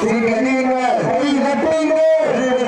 Sigue libre, sigue libre.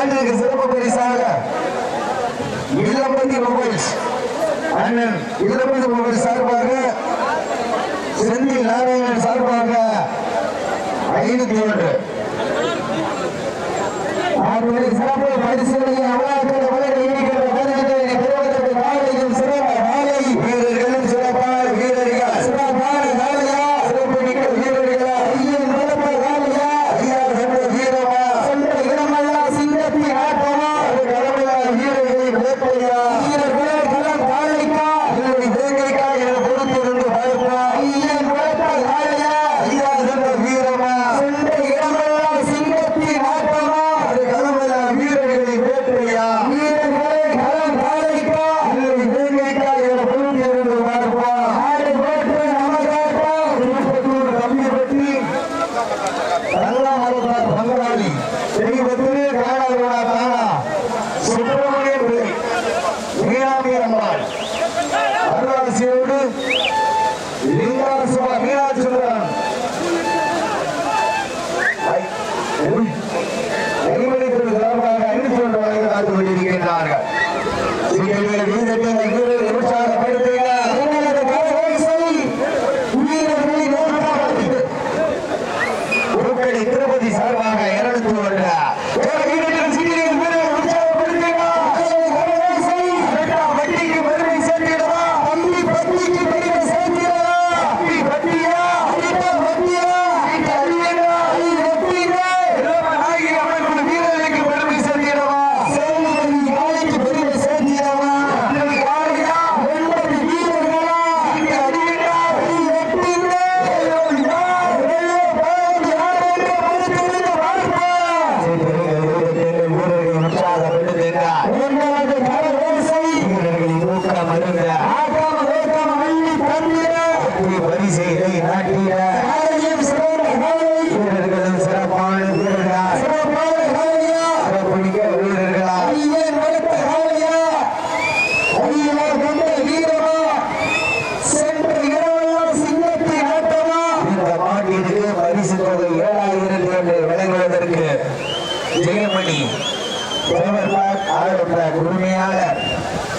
ஆண்டுக்கு சிறப்பு பரிசாக. இளம்பதி மொபைல்ஸ். அண்ணன் இளம்பதி மொபைல் சார்பாக செந்தில் நாராயணன் சார்பாக ஐநூத்தி ஒன்று. அவர்களுடைய சிறப்பு பரிசுகளை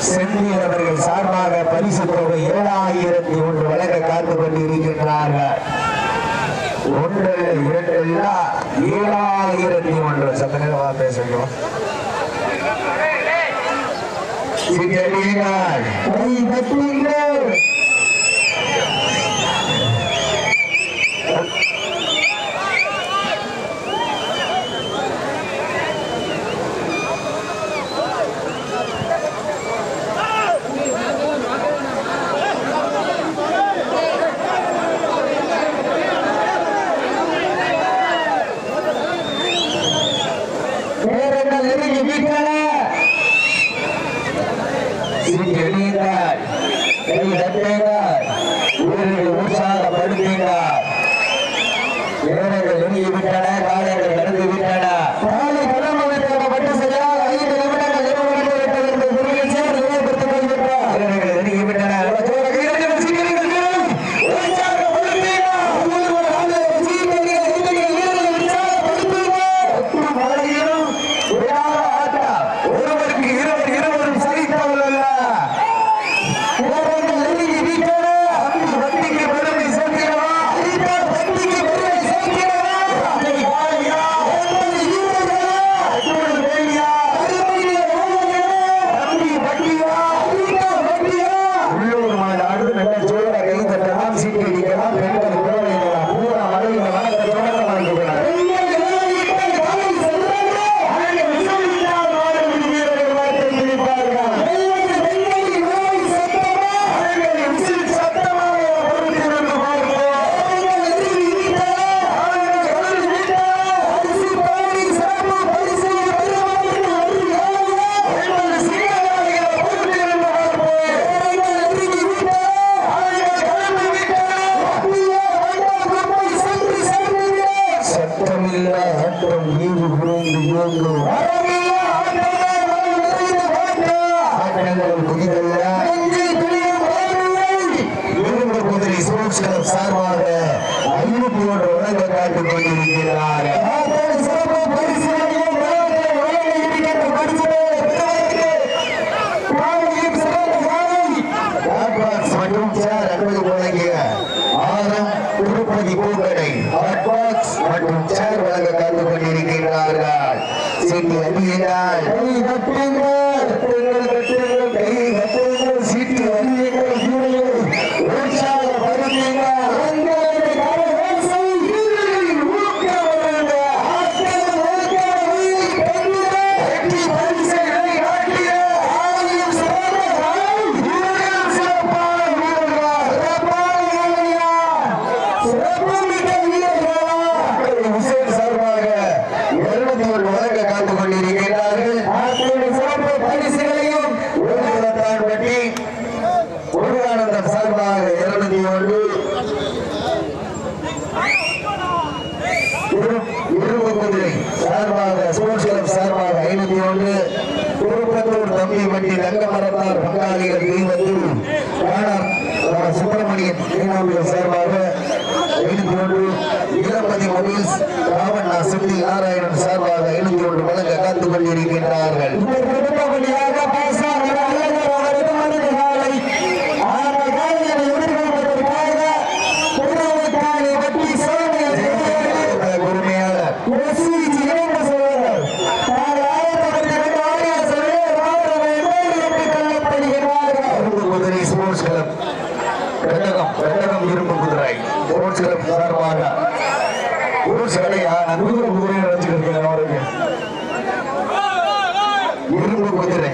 செந்தியன் அவர்கள் சார்பாக பரிசு தொகை ஏழாயிரத்தி ஒன்று வழங்க காத்து கொண்டிருக்கின்றார்கள் ஒன்று இரண்டு ஏழாயிரத்தி ஒன்று. சத்த நேரமாக பேசணும் சிங்கமீனார் நீ மற்றும் சேர் வழங்க கருத்து கொண்டிருக்கின்றார்கள் சிட்டி அணியினால்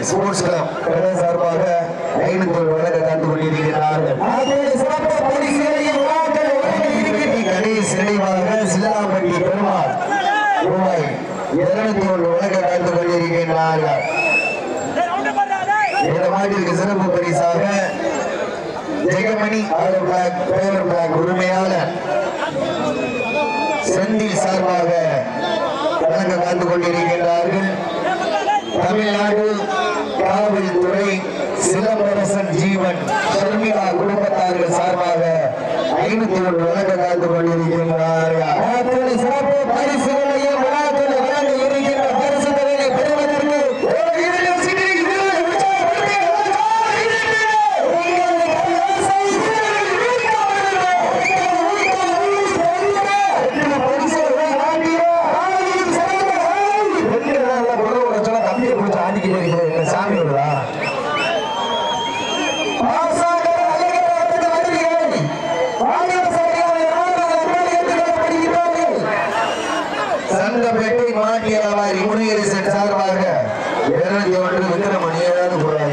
ஸ்போர்ட்ஸ் கிளப் சார்பாக ஐநூத்தி வழங்க கண்டு கொண்டிருக்கிறார்கள். சிறைவாக சிலாபட்டி பெருமாள் ரூபாய் இருநூத்தி ஒன்று வழங்க கண்டு கொண்டிருக்கிறார்கள். இந்த மாட்டிற்கு சிறப்பு பரிசாக Jayamani hollow block paver block உரிமையாளர் செந்தில் சார்பாக வழங்க கலந்து கொண்டிருக்கின்றார்கள் தமிழ்நாடு காவல்துறை சிலம்பரசன் ஜீவன் ஷர்மிளா குடும்பத்தார்கள் சார்பாக ஐநூத்தி ஒன்று வழங்க காத்துக் கொண்டிருக்கின்றார்கள். சிறப்பு Ministerio de